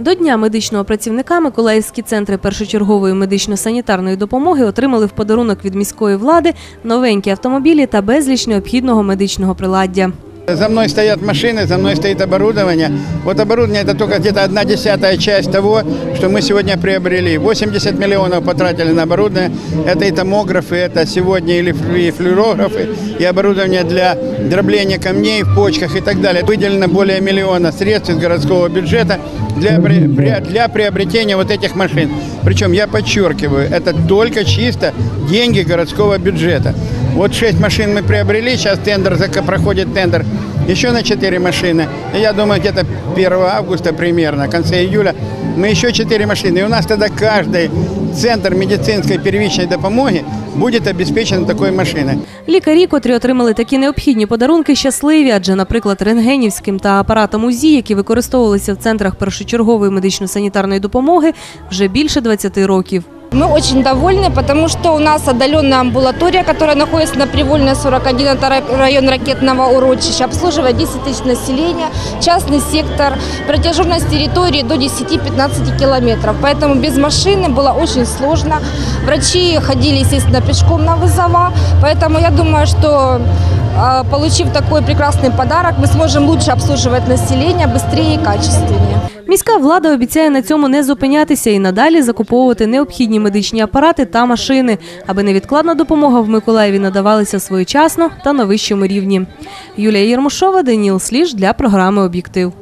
До Дня медичного працівника Миколаївські центри першочергової медично-санітарної допомоги отримали в подарунок від міської влади новенькі автомобілі та безліч необхідного медичного приладдя. За мной стоят машины, за мной стоит оборудование. Вот оборудование это только где-то одна десятая часть того, что мы сегодня приобрели. 80 миллионов потратили на оборудование. Это и томографы, это сегодня и флюорографы, и оборудование для дробления камней в почках и так далее. Выделено более миллиона средств из городского бюджета для, для приобретения вот этих машин. Причем я подчеркиваю, это только чисто деньги городского бюджета. Вот 6 машин мы приобрели, сейчас тендер, проходит тендер еще на 4 машины. И я думаю, где-то 1 августа примерно, в конце июля, мы еще 4 машины. И у нас тогда каждый центр медицинской первичной допомоги будет обеспечен такой машиной. Лікарі, котрі отримали такі необхідні подарунки, щасливі, адже, наприклад, рентгенівським та апаратом УЗІ, які використовувалися в центрах першочергової медично-санітарної допомоги, вже більше 20 років. Мы очень довольны, потому что у нас отдаленная амбулатория, которая находится на Привольной 41, это ра- район ракетного урочища, обслуживает 10 тысяч населения, частный сектор, протяженность территории до 10-15 километров. Поэтому без машины было очень сложно. Врачи ходили, естественно, пешком на вызова. Поэтому я думаю, что э, получив такой прекрасный подарок, мы сможем лучше обслуживать население, быстрее и качественнее. Міська влада обіцяє на цьому не зупинятися і надалі закуповувати необхідні медичні апарати та машини, аби невідкладна допомога в Миколаєві надавалася своєчасно та на вищому рівні. Юлія Єрмушова, Даніл Сліж для програми Об'єктив.